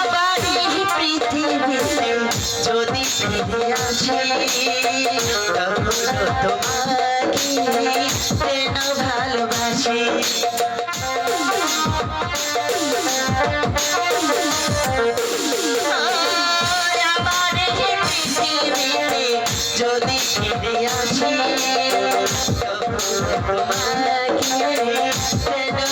আবার এই পৃথিবীতে যদি ফিরে আসে, তখন তোমাকে কেন ভালোবাসি। যদি ফিরে আসে, তখন তোমাকে কেন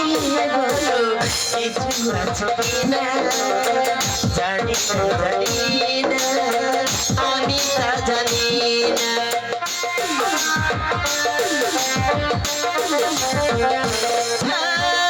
না তো না বলো কিছু আছে কিনা জানি না জানি না আমি তা জানি না ভালোবাসছি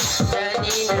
জানি